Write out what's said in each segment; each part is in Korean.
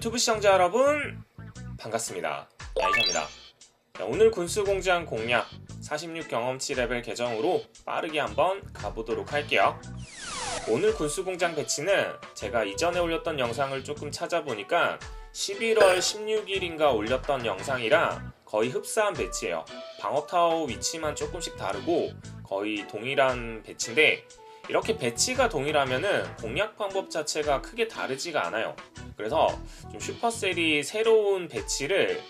유튜브 시청자 여러분 반갑습니다. 야이샤입니다. 자, 오늘 군수공장 공략 46 경험치 레벨 계정으로 빠르게 한번 가보도록 할게요. 오늘 군수공장 배치는 제가 이전에 올렸던 영상을 조금 찾아보니까 11월 16일인가 올렸던 영상이랑 거의 흡사한 배치예요. 방어타워 위치만 조금씩 다르고 거의 동일한 배치인데 이렇게 배치가 동일하면은 공략 방법 자체가 크게 다르지가 않아요. 그래서 좀 슈퍼셀이 새로운 배치를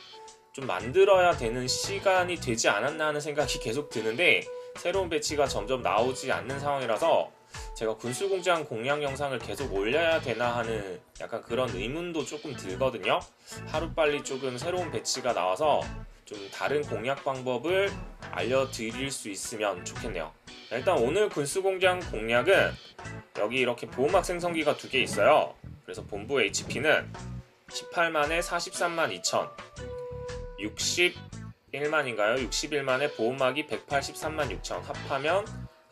좀 만들어야 되는 시간이 되지 않았나 하는 생각이 계속 드는데 새로운 배치가 점점 나오지 않는 상황이라서 제가 군수공장 공략 영상을 계속 올려야 되나 하는 약간 그런 의문도 조금 들거든요. 하루빨리 조금 새로운 배치가 나와서 좀 다른 공략 방법을 알려드릴 수 있으면 좋겠네요. 일단 오늘 군수공장 공략은 여기 이렇게 보호막 생성기가 두 개 있어요. 그래서 본부 HP는 18만에 43만 2천 61만인가요? 61만에 보호막이 183만 6천 합하면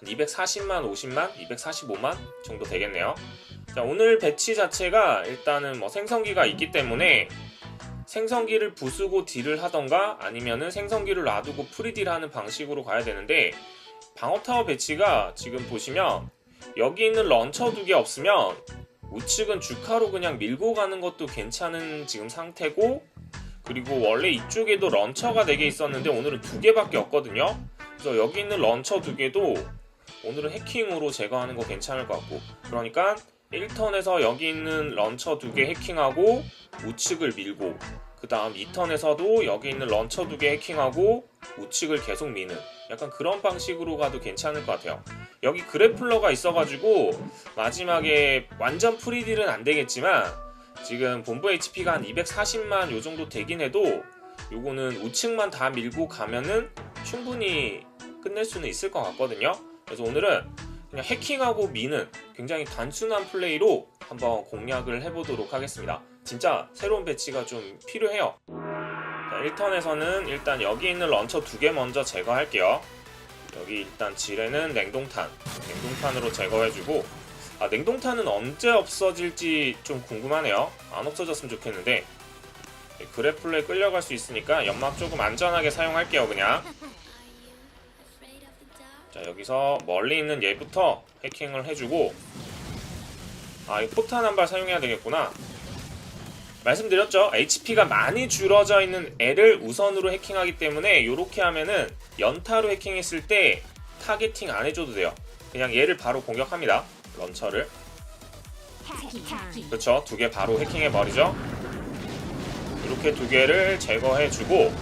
240만 50만 245만 정도 되겠네요. 자, 오늘 배치 자체가 일단은 뭐 생성기가 있기 때문에 생성기를 부수고 딜을 하던가 아니면은 생성기를 놔두고 프리딜 하는 방식으로 가야 되는데 방어타워 배치가 지금 보시면 여기 있는 런처 두 개 없으면 우측은 주카로 그냥 밀고 가는 것도 괜찮은 지금 상태고 그리고 원래 이쪽에도 런처가 4개 있었는데 오늘은 두 개밖에 없거든요 그래서 여기 있는 런처 두 개도 오늘은 해킹으로 제거하는 거 괜찮을 것 같고 그러니까 1턴에서 여기 있는 런처 두개 해킹하고 우측을 밀고 그 다음 2턴에서도 여기 있는 런처 두개 해킹하고 우측을 계속 미는 약간 그런 방식으로 가도 괜찮을 것 같아요. 여기 그래플러가 있어가지고 마지막에 완전 프리딜은 안 되겠지만 지금 본부 HP가 한 240만 요 정도 되긴 해도 요거는 우측만 다 밀고 가면은 충분히 끝낼 수는 있을 것 같거든요. 그래서 오늘은 그냥 해킹하고 미는 굉장히 단순한 플레이로 한번 공략을 해보도록 하겠습니다. 진짜 새로운 배치가 좀 필요해요. 자, 1턴에서는 일단 여기 있는 런처 두 개 먼저 제거할게요. 여기 일단 지뢰는 냉동탄, 냉동탄으로 제거해주고 아 냉동탄은 언제 없어질지 좀 궁금하네요. 안 없어졌으면 좋겠는데 그래플러에 끌려갈 수 있으니까 연막 조금 안전하게 사용할게요 그냥. 자 여기서 멀리 있는 얘부터 해킹을 해주고 아 이 포탄 한 발 사용해야 되겠구나 말씀드렸죠. HP가 많이 줄어져 있는 애를 우선으로 해킹하기 때문에 이렇게 하면은 연타로 해킹했을 때 타겟팅 안 해줘도 돼요. 그냥 얘를 바로 공격합니다. 런처를. 그렇죠. 두 개 바로 해킹해 버리죠. 이렇게 두 개를 제거해 주고.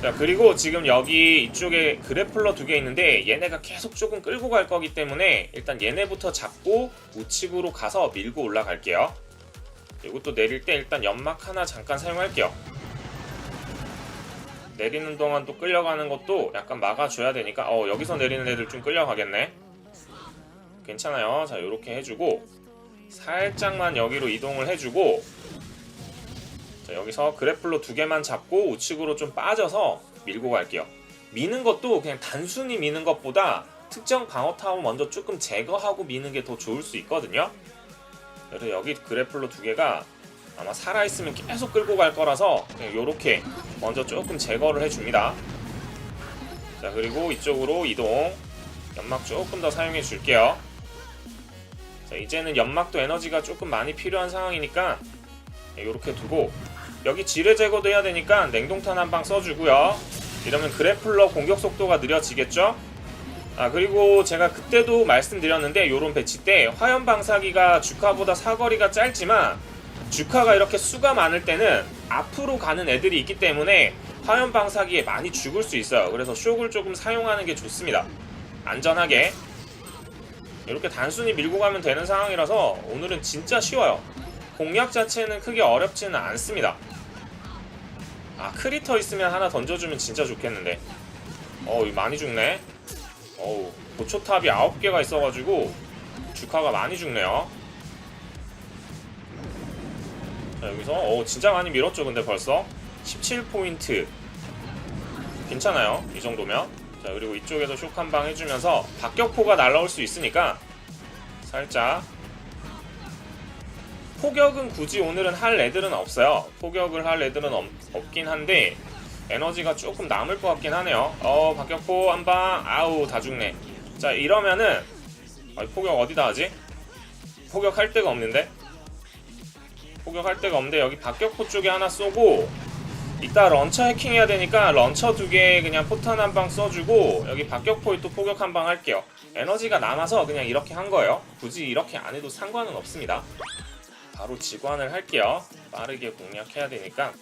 자 그리고 지금 여기 이쪽에 그래플러 두 개 있는데 얘네가 계속 조금 끌고 갈 거기 때문에 일단 얘네부터 잡고 우측으로 가서 밀고 올라갈게요 이것도 내릴 때 일단 연막 하나 잠깐 사용할게요 내리는 동안 또 끌려가는 것도 약간 막아줘야 되니까 어 여기서 내리는 애들 좀 끌려가겠네 괜찮아요 자 요렇게 해주고 살짝만 여기로 이동을 해주고 자, 여기서 그래플로 두 개만 잡고 우측으로 좀 빠져서 밀고 갈게요. 미는 것도 그냥 단순히 미는 것보다 특정 방어 타워 먼저 조금 제거하고 미는 게 더 좋을 수 있거든요. 그래서 여기 그래플로 두 개가 아마 살아있으면 계속 끌고 갈 거라서 그냥 요렇게 먼저 조금 제거를 해줍니다. 자 그리고 이쪽으로 이동 연막 조금 더 사용해 줄게요. 자 이제는 연막도 에너지가 조금 많이 필요한 상황이니까 이렇게 두고 여기 지뢰 제거도 해야 되니까 냉동탄 한 방 써주고요 이러면 그래플러 공격 속도가 느려지겠죠 아 그리고 제가 그때도 말씀드렸는데 요런 배치 때 화염 방사기가 주카보다 사거리가 짧지만 주카가 이렇게 수가 많을 때는 앞으로 가는 애들이 있기 때문에 화염 방사기에 많이 죽을 수 있어요. 그래서 쇼을 조금 사용하는 게 좋습니다. 안전하게. 이렇게 단순히 밀고 가면 되는 상황이라서 오늘은 진짜 쉬워요. 공략 자체는 크게 어렵지는 않습니다. 아 크리터 있으면 하나 던져주면 진짜 좋겠는데. 어우 많이 죽네 어우 고초탑이 9개가 있어가지고 주카가 많이 죽네요. 자 여기서 어 진짜 많이 밀었죠 근데 벌써? 17포인트. 괜찮아요 이 정도면. 자 그리고 이쪽에서 쇼한방 해주면서 박격포가 날라올 수 있으니까 살짝. 포격은 굳이 오늘은 할 애들은 없어요. 포격을 할 애들은 없, 없긴 한데 에너지가 조금 남을 것 같긴 하네요. 어 박격포 한방 아우 다 죽네. 자 이러면은 아, 포격 어디다 하지? 포격할 데가 없는데? 포격할 데가 없는데 여기 박격포 쪽에 하나 쏘고 이따 런처 해킹해야 되니까 런처 두 개 그냥 포탄 한 방 써주고 여기 박격포에 또 포격 한 방 할게요. 에너지가 남아서 그냥 이렇게 한 거예요. 굳이 이렇게 안 해도 상관은 없습니다. 바로 직관을 할게요. 빠르게 공략해야 되니까.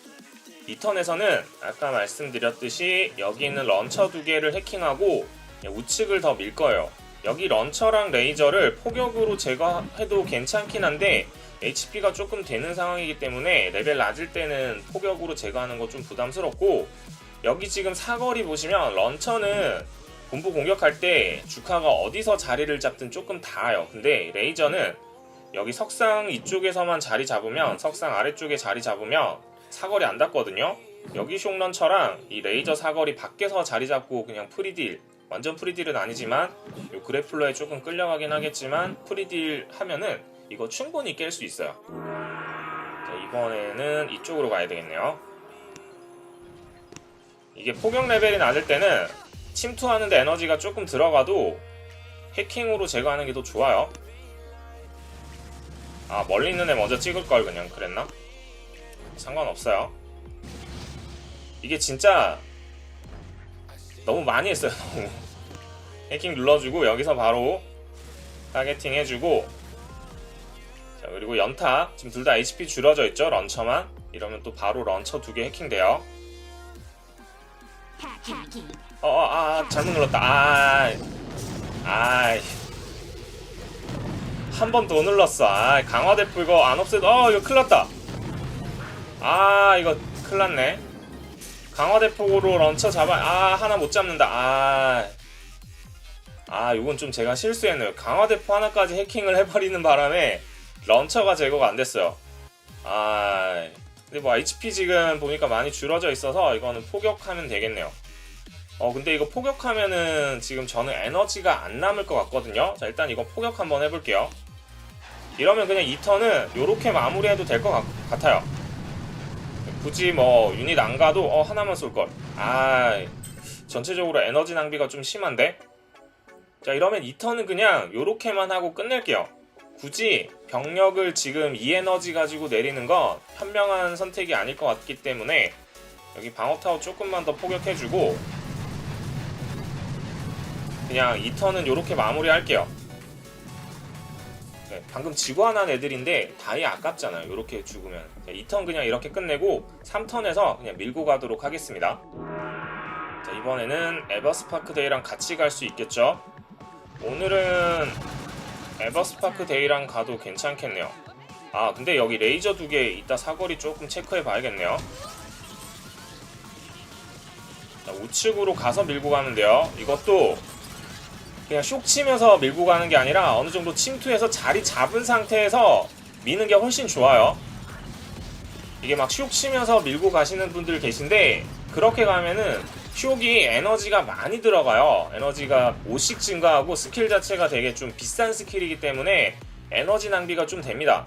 이 턴에서는 아까 말씀드렸듯이 여기 있는 런처 두 개를 해킹하고 우측을 더 밀 거예요. 여기 런처랑 레이저를 포격으로 제거해도 괜찮긴 한데 HP가 조금 되는 상황이기 때문에 레벨 낮을 때는 포격으로 제거하는 거 좀 부담스럽고 여기 지금 사거리 보시면 런처는 본부 공격할 때 주카가 어디서 자리를 잡든 조금 닿아요. 근데 레이저는 여기 석상 이쪽에서만 자리 잡으면 석상 아래쪽에 자리 잡으면 사거리 안 닿거든요. 여기 숑런처랑 이 레이저 사거리 밖에서 자리 잡고 그냥 프리딜 완전 프리딜은 아니지만 요 그래플러에 조금 끌려가긴 하겠지만 프리딜 하면은 이거 충분히 깰 수 있어요. 자, 이번에는 이쪽으로 가야 되겠네요. 이게 포격 레벨이 낮을 때는 침투하는데 에너지가 조금 들어가도 해킹으로 제거하는 게 더 좋아요. 아 멀리 있는 애 먼저 찍을 걸 그냥 그랬나? 상관없어요. 이게 진짜 너무 많이 했어요. 너무. 해킹 눌러주고 여기서 바로 타겟팅 해주고 자 그리고 연타 지금 둘 다 HP 줄어져 있죠 런처만 이러면 또 바로 런처 두 개 해킹돼요. 어어 아 잘못 눌렀다. 아 아이 한번 더 눌렀어. 아 강화대포 이거 안 없애도 어 이거 큰일 났다. 아 이거 큰일 났네. 강화대포로 런처 잡아 아 하나 못 잡는다. 아. 아, 이건 좀 제가 실수했네요. 강화대포 하나까지 해킹을 해버리는 바람에 런처가 제거가 안 됐어요. 아, 근데 뭐 HP 지금 보니까 많이 줄어져 있어서 이거는 포격하면 되겠네요. 어, 근데 이거 포격하면은 지금 저는 에너지가 안 남을 것 같거든요. 자, 일단 이거 포격 한번 해볼게요. 이러면 그냥 이 턴은 이렇게 마무리해도 될 것 같아요. 굳이 뭐 유닛 안 가도 어 하나만 쏠 걸. 아, 전체적으로 에너지 낭비가 좀 심한데. 자 이러면 이 턴은 그냥 요렇게만 하고 끝낼게요. 굳이 병력을 지금 이 에너지 가지고 내리는 건 현명한 선택이 아닐 것 같기 때문에 여기 방어타워 조금만 더 포격해주고 그냥 이 턴은 요렇게 마무리할게요. 네, 방금 지구환한 애들인데 다이 아깝잖아요. 요렇게 죽으면 이턴 그냥 이렇게 끝내고 3턴에서 그냥 밀고 가도록 하겠습니다. 자 이번에는 에버스파크 데이랑 같이 갈 수 있겠죠? 오늘은 에버스파크 데이랑 가도 괜찮겠네요. 아 근데 여기 레이저 두 개 이따 사거리 조금 체크해 봐야겠네요. 자, 우측으로 가서 밀고 가면 돼요. 이것도 그냥 쇽 치면서 밀고 가는 게 아니라 어느 정도 침투해서 자리 잡은 상태에서 미는 게 훨씬 좋아요. 이게 막 쇽 치면서 밀고 가시는 분들 계신데 그렇게 가면은 쇽이 에너지가 많이 들어가요. 에너지가 5씩 증가하고 스킬 자체가 되게 좀 비싼 스킬이기 때문에 에너지 낭비가 좀 됩니다.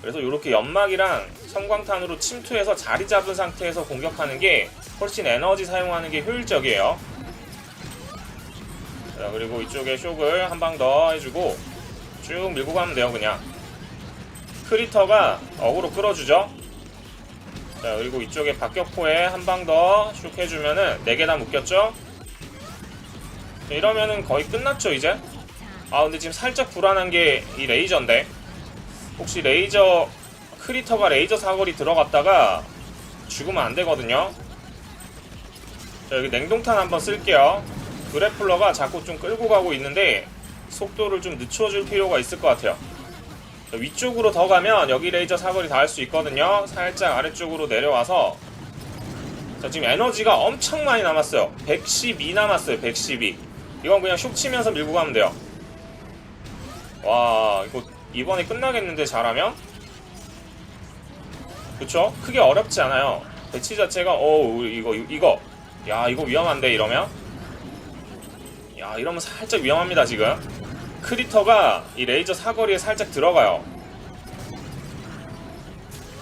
그래서 이렇게 연막이랑 성광탄으로 침투해서 자리 잡은 상태에서 공격하는 게 훨씬 에너지 사용하는 게 효율적이에요. 자, 그리고 이쪽에 쇽을 한 방 더 해주고 쭉 밀고 가면 돼요, 그냥. 크리터가 어그로 끌어주죠. 자, 그리고 이쪽에 박격포에 한 방 더 슉 해주면은 4개 다 묶였죠? 자, 이러면은 거의 끝났죠, 이제? 아, 근데 지금 살짝 불안한 게 이 레이저인데. 혹시 레이저, 크리터가 레이저 사거리 들어갔다가 죽으면 안 되거든요. 자, 여기 냉동탄 한번 쓸게요. 그래플러가 자꾸 좀 끌고 가고 있는데 속도를 좀 늦춰줄 필요가 있을 것 같아요. 자, 위쪽으로 더 가면 여기 레이저 사거리 닿을 수 있거든요. 살짝 아래쪽으로 내려와서 자 지금 에너지가 엄청 많이 남았어요. 112 남았어요. 112. 이건 그냥 슉 치면서 밀고 가면 돼요. 와 이거 이번에 끝나겠는데 잘하면? 그쵸? 크게 어렵지 않아요. 배치 자체가 어 이거 이거 야 이거 위험한데 이러면? 야 이러면 살짝 위험합니다 지금. 크리터가 이 레이저 사거리에 살짝 들어가요.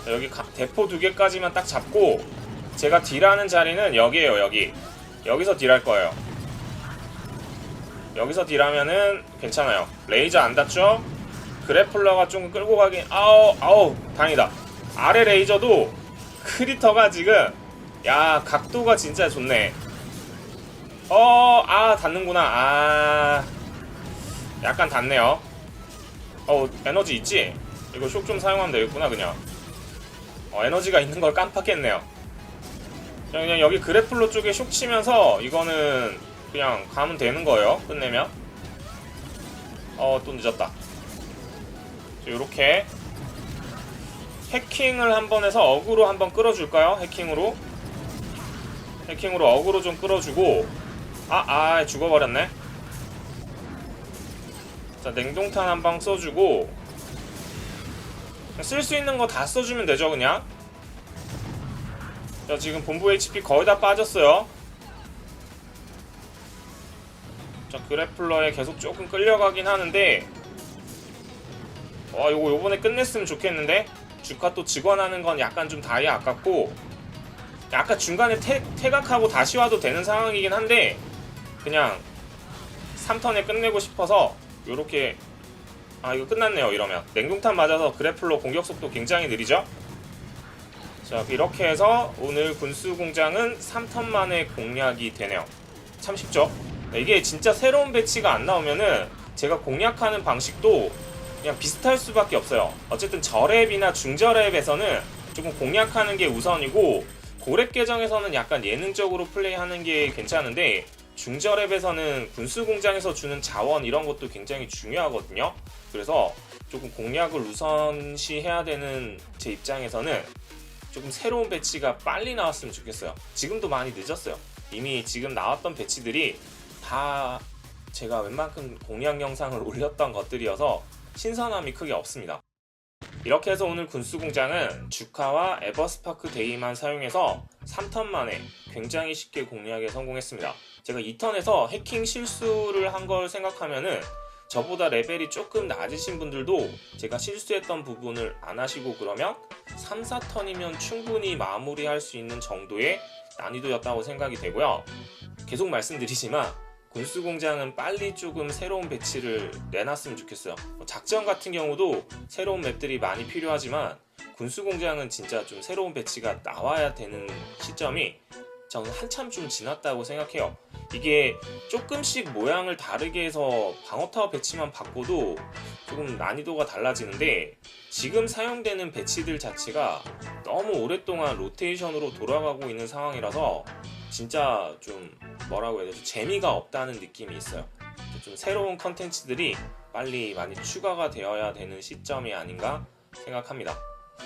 자, 여기 가- 대포 두 개까지만 딱 잡고 제가 딜하는 자리는 여기에요 여기 여기서 딜할 거예요 여기서 딜하면은 괜찮아요 레이저 안 닿죠? 그래플러가 좀 끌고 가긴 아우 아우 다행이다 아래 레이저도 크리터가 지금 야 각도가 진짜 좋네 어 아 닿는구나. 아 약간 닿네요. 어 에너지 있지? 이거 쇽 좀 사용하면 되겠구나 그냥. 어 에너지가 있는 걸 깜빡했네요. 자, 그냥 여기 그래플러 쪽에 쇽 치면서 이거는 그냥 가면 되는 거예요 끝내면. 어 또 늦었다. 이렇게 해킹을 한번 해서 어그로 한번 끌어줄까요? 해킹으로? 해킹으로 어그로 좀 끌어주고 아, 아 죽어버렸네. 자 냉동탄 한 방 써주고 쓸 수 있는 거 다 써주면 되죠 그냥? 자 지금 본부 HP 거의 다 빠졌어요. 자 그래플러에 계속 조금 끌려가긴 하는데 와 요거 요번에 끝냈으면 좋겠는데? 주카 또 직원하는 건 약간 좀 다이 아깝고 약간 중간에 퇴, 퇴각하고 다시 와도 되는 상황이긴 한데 그냥 3턴에 끝내고 싶어서 요렇게 아 이거 끝났네요 이러면. 냉동탄 맞아서 그래플러 공격 속도 굉장히 느리죠? 자 이렇게 해서 오늘 군수 공장은 3턴 만에 공략이 되네요. 참 쉽죠? 네, 이게 진짜 새로운 배치가 안 나오면은 제가 공략하는 방식도 그냥 비슷할 수밖에 없어요. 어쨌든 저랩이나 중저랩에서는 조금 공략하는 게 우선이고 고렙 계정에서는 약간 예능적으로 플레이하는 게 괜찮은데 중저랩에서는 군수 공장에서 주는 자원 이런 것도 굉장히 중요하거든요. 그래서 조금 공략을 우선시해야 되는 제 입장에서는 조금 새로운 배치가 빨리 나왔으면 좋겠어요. 지금도 많이 늦었어요. 이미 지금 나왔던 배치들이 다 제가 웬만큼 공략 영상을 올렸던 것들이어서 신선함이 크게 없습니다. 이렇게 해서 오늘 군수 공장은 주카와 에버스파크 데이만 사용해서 3턴 만에 굉장히 쉽게 공략에 성공했습니다. 제가 2턴에서 해킹 실수를 한 걸 생각하면은 저보다 레벨이 조금 낮으신 분들도 제가 실수했던 부분을 안 하시고 그러면 3, 4턴이면 충분히 마무리할 수 있는 정도의 난이도였다고 생각이 되고요. 계속 말씀드리지만 군수 공장은 빨리 조금 새로운 배치를 내놨으면 좋겠어요. 뭐 작전 같은 경우도 새로운 맵들이 많이 필요하지만 군수 공장은 진짜 좀 새로운 배치가 나와야 되는 시점이 저는 한참 좀 지났다고 생각해요. 이게 조금씩 모양을 다르게 해서 방어타워 배치만 바꿔도 조금 난이도가 달라지는데 지금 사용되는 배치들 자체가 너무 오랫동안 로테이션으로 돌아가고 있는 상황이라서 진짜 좀 뭐라고 해야 되죠? 재미가 없다는 느낌이 있어요. 좀 새로운 컨텐츠들이 빨리 많이 추가가 되어야 되는 시점이 아닌가 생각합니다.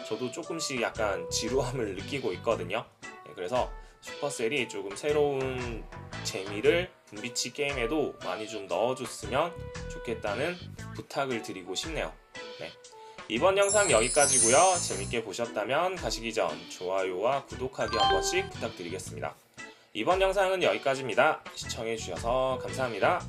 저도 조금씩 약간 지루함을 느끼고 있거든요. 네, 그래서 슈퍼셀이 조금 새로운 재미를 분비치 게임에도 많이 좀 넣어줬으면 좋겠다는 부탁을 드리고 싶네요. 네. 이번 영상 여기까지고요. 재밌게 보셨다면 가시기 전 좋아요와 구독하기 한 번씩 부탁드리겠습니다. 이번 영상은 여기까지입니다. 시청해주셔서 감사합니다.